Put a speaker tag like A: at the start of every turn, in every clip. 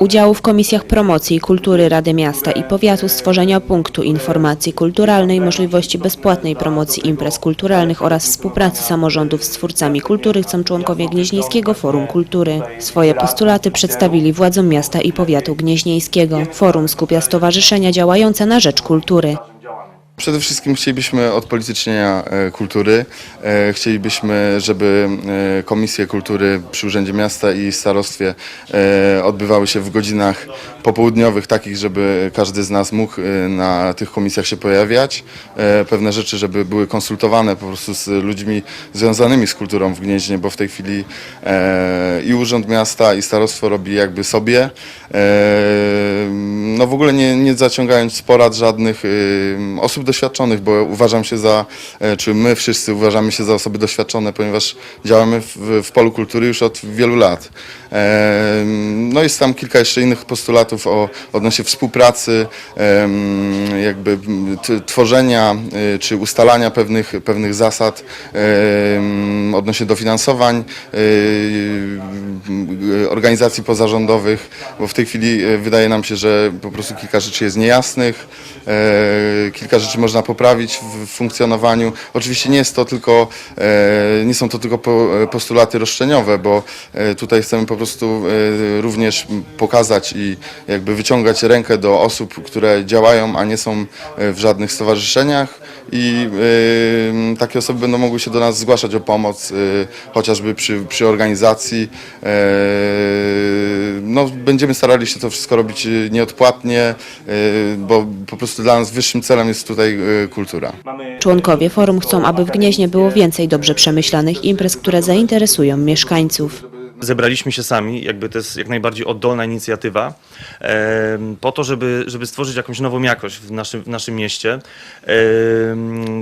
A: Udziału w komisjach promocji kultury Rady Miasta i Powiatu, stworzenia punktu informacji kulturalnej, możliwości bezpłatnej promocji imprez kulturalnych oraz współpracy samorządów z twórcami kultury chcą członkowie Gnieźnieńskiego Forum Kultury. Swoje postulaty przedstawili władzom miasta i powiatu gnieźnieńskiego. Forum skupia stowarzyszenia działające na rzecz kultury.
B: Przede wszystkim chcielibyśmy odpolitycznienia e, kultury. E, Chcielibyśmy, żeby e, komisje kultury przy Urzędzie Miasta i Starostwie odbywały się w godzinach popołudniowych, takich, żeby każdy z nas mógł na tych komisjach się pojawiać. Pewne rzeczy, żeby były konsultowane po prostu z ludźmi związanymi z kulturą w Gnieźnie, bo w tej chwili i Urząd Miasta i Starostwo robi jakby sobie. No w ogóle nie, nie zaciągając porad żadnych y, osób doświadczonych, bo uważam się za, e, czy my wszyscy uważamy się za osoby doświadczone, ponieważ działamy w, w polu kultury już od wielu lat. No jest tam kilka jeszcze innych postulatów o, odnośnie współpracy, jakby tworzenia y, czy ustalania pewnych, pewnych zasad odnośnie dofinansowań y, organizacji pozarządowych, bo w tej chwili e, wydaje nam się, że po prostu kilka rzeczy jest niejasnych, e, kilka rzeczy można poprawić w funkcjonowaniu. Oczywiście nie jest to tylko, e, nie są to tylko po, postulaty roszczeniowe, bo tutaj chcemy po prostu e, również pokazać i jakby wyciągać rękę do osób, które działają, a nie są e, w żadnych stowarzyszeniach i e, takie osoby będą mogły się do nas zgłaszać o pomoc, chociażby przy, przy organizacji. No, będziemy starali się to wszystko robić nieodpłatnie, bo po prostu dla nas wyższym celem jest tutaj kultura.
A: Członkowie forum chcą, aby w Gnieźnie było więcej dobrze przemyślanych imprez, które zainteresują mieszkańców.
C: Zebraliśmy się sami, jakby to jest jak najbardziej oddolna inicjatywa, po to, żeby, żeby stworzyć jakąś nową jakość w naszym, w naszym mieście.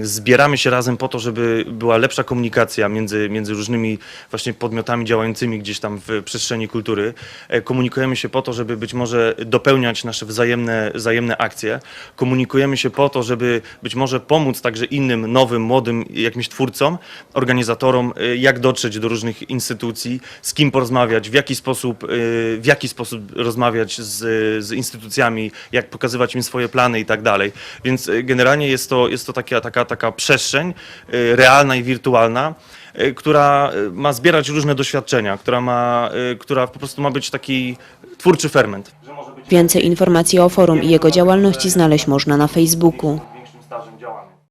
C: Zbieramy się razem po to, żeby była lepsza komunikacja między, między różnymi właśnie podmiotami działającymi gdzieś tam w przestrzeni kultury. E, Komunikujemy się po to, żeby być może dopełniać nasze wzajemne, wzajemne akcje. Komunikujemy się po to, żeby być może pomóc także innym, nowym, młodym jakimś twórcom, organizatorom, e, jak dotrzeć do różnych instytucji, z kim porozmawiać, w jaki sposób, e, w jaki sposób rozmawiać z, z instytucjami, jak pokazywać im swoje plany i tak dalej. Więc e, generalnie jest to, jest to taka, taka, taka przestrzeń e, realna i wirtualna, która ma zbierać różne doświadczenia, która, ma, która po prostu ma być taki twórczy ferment.
A: Więcej informacji o forum i jego działalności znaleźć można na Facebooku.